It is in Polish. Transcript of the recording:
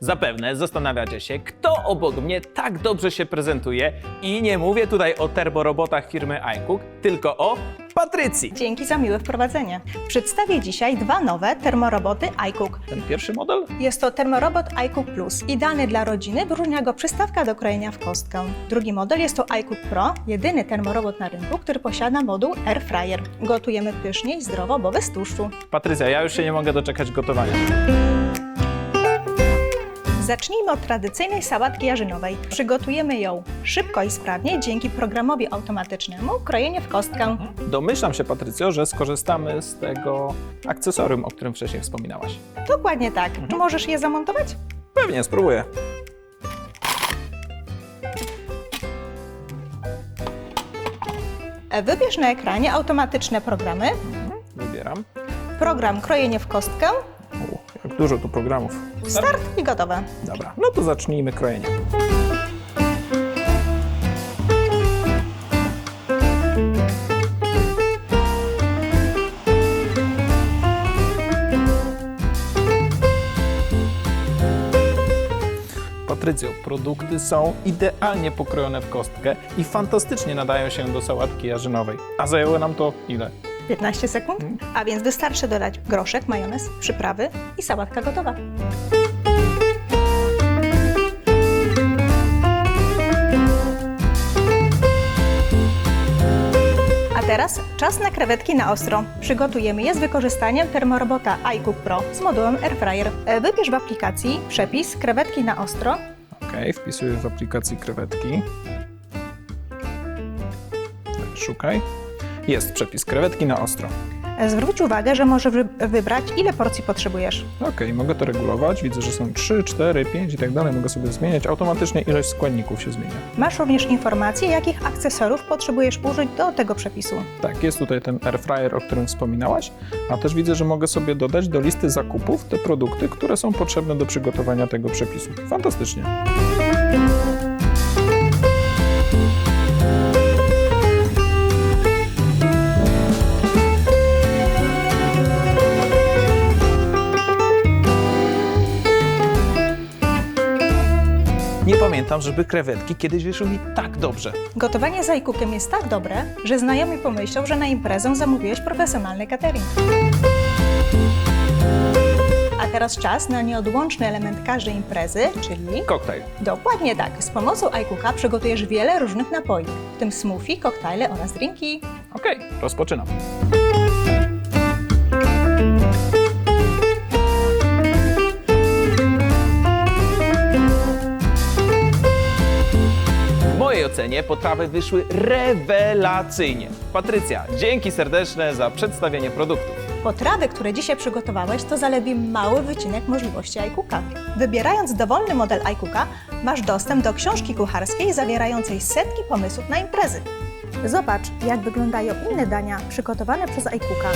Zapewne zastanawiacie się, kto obok mnie tak dobrze się prezentuje i nie mówię tutaj o termorobotach firmy iCook, tylko o Patrycji. Dzięki za miłe wprowadzenie. Przedstawię dzisiaj dwa nowe termoroboty iCook. Ten pierwszy model? Jest to termorobot iCook Plus. Idealny dla rodziny, wyróżnia go przystawka do krojenia w kostkę. Drugi model jest to iCook Pro, jedyny termorobot na rynku, który posiada moduł Air Fryer. Gotujemy pysznie i zdrowo, bo bez tłuszczu. Patrycja, ja już się nie mogę doczekać gotowania. Zacznijmy od tradycyjnej sałatki jarzynowej. Przygotujemy ją szybko i sprawnie dzięki programowi automatycznemu krojenie w kostkę. Domyślam się, Patrycjo, że skorzystamy z tego akcesorium, o którym wcześniej wspominałaś. Dokładnie tak. Czy możesz je zamontować? Pewnie, spróbuję. Wybierz na ekranie automatyczne programy, Wybieram. program krojenie w kostkę, dużo tu programów. start i gotowe. Dobra, no to zacznijmy krojenie. Patrycjo, produkty są idealnie pokrojone w kostkę i fantastycznie nadają się do sałatki jarzynowej. A zajęło nam to ile? 15 sekund, a więc wystarczy dodać groszek, majonez, przyprawy i sałatka gotowa. A teraz czas na krewetki na ostro. Przygotujemy je z wykorzystaniem termorobota iCook Pro z modułem Air Fryer. E, Wybierz w aplikacji przepis krewetki na ostro Ok, wpisuję w aplikacji krewetki. Tak, Szukaj. Jest przepis krewetki na ostro. E, Zwróć uwagę, że możesz wy- wybrać ile porcji potrzebujesz. Ok, mogę to regulować. Widzę, że są 3, 4, 5 i tak dalej. Mogę sobie zmieniać. Automatycznie ilość składników się zmienia. Masz również informacje, jakich akcesorów potrzebujesz użyć do tego przepisu. Tak, jest tutaj ten air fryer, o którym wspominałaś, a też widzę, że mogę sobie dodać do listy zakupów te produkty, które są potrzebne do przygotowania tego przepisu. Fantastycznie. Pamiętam, żeby krewetki kiedyś wyszły mi tak dobrze. Gotowanie z iCookiem jest tak dobre, że znajomi pomyślą, że na imprezę zamówiłeś profesjonalny catering. A teraz czas na nieodłączny element każdej imprezy, czyli Koktajl. dokładnie tak. Z pomocą iCooka przygotujesz wiele różnych napoi, w tym smoothie, koktajle oraz drinki. Okej, rozpoczynam. Ocenie potrawy wyszły rewelacyjnie. Patrycja, dzięki serdeczne za przedstawienie produktów. Potrawy, które dzisiaj przygotowałeś, to zaledwie mały wycinek możliwości iCooka. Wybierając dowolny model iCooka, masz dostęp do książki kucharskiej zawierającej setki pomysłów na imprezy. Zobacz, jak wyglądają inne dania przygotowane przez iCooka.